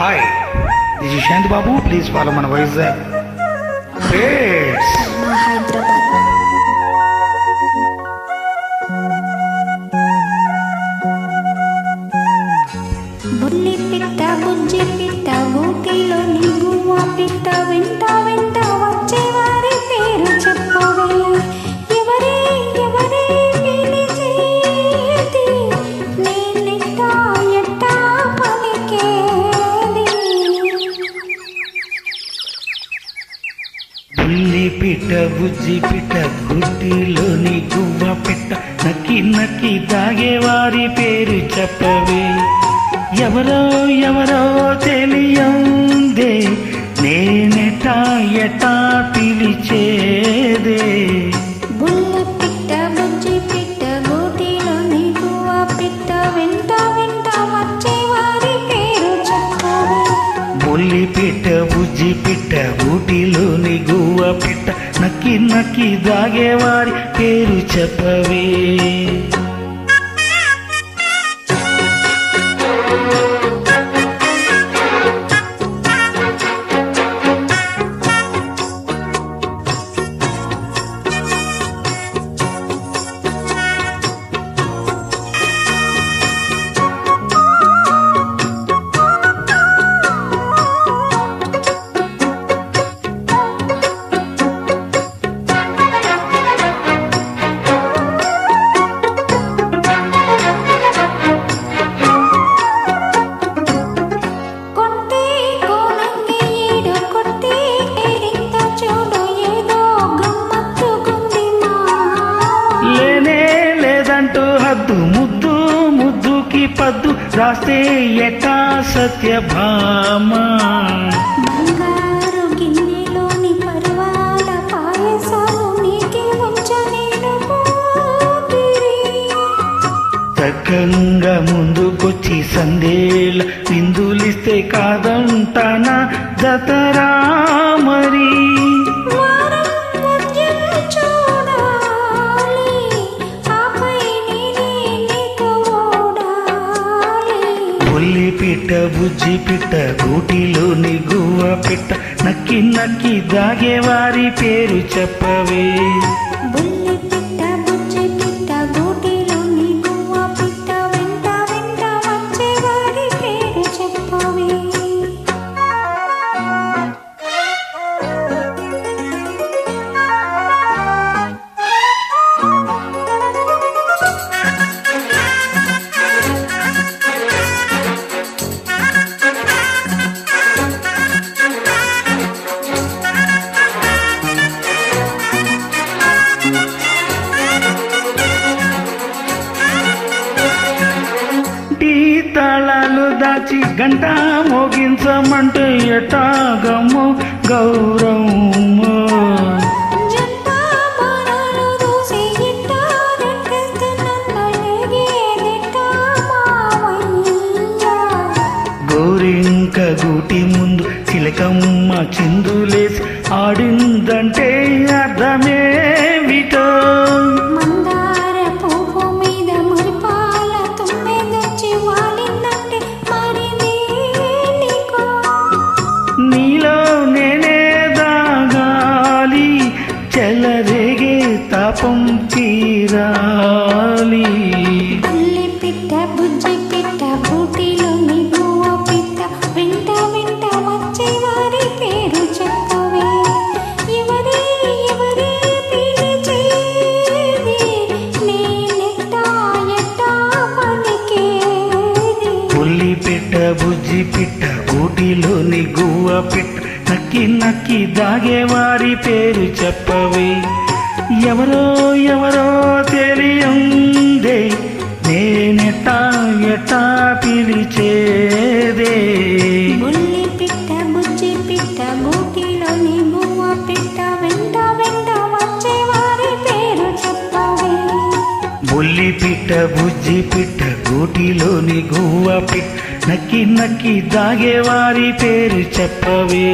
Hi this is Shanth Babu please follow మన వైజాగ్ హైదరాబాద్ బుజ్జి పిట్ట గుడ్డిలోని గువ్వ పిట్ట. నక్కి నక్కి దాగేవారి పేరు చెప్పవే. ఎవరో ఎవరో పిట్ట ఊటిలోని గువ్వ పిట్ట నక్కి నక్కి దాగేవారి పేరు చెప్పవే. పద్దు రాస్తే ఎటా సత్యభామ. తగ్గంగా ముందుకొచ్చి సందేళ విందులిస్తే కాదంటానా పిట్ట బుజ్జి పిట్ట గూటిలోని గువ్వ పిట్ట నక్కి నక్కి దాగేవారి పేరు చెప్పవే. దాచి గంట మోగించమంటే ఎటాగము గౌరవము. గోరింక గూటి ముందు చిలకమ్మ చిందులేసి ఆడిందంటే అర్థమేమిటో తాపం తీరాలి. పిట్ట బుజ్జి పిట్ట బూటిలోని గువ్వ పిట్ట వెంట వెంట వచ్చేవారి పేరు చెప్పవే. ఎవరే ఎవరే పిలిచేది? నేనెట్టా ఎట్టా పలికేది? పుల్లి పిట్ట బుజ్జి పిట్ట ఊటిలోని గువ్వ పిట్ట నక్కి నక్కి దాగేవారి పేరు చెప్పవే. ఎవరో ఎవరో తెలియందే నేనెటా ఎటా పిలిచేదే. బుల్లి పిట్ట బుజ్జి పిట్ట పిట్ట వెంట వెంట వచ్చేవారి పేరు చెప్పవే. బుల్లి పిట్ట బుజ్జి పిట్ట గూటిలోని గువ్వ పిట్ట నక్కి నక్కి దాగేవారి పేరు చెప్పవే.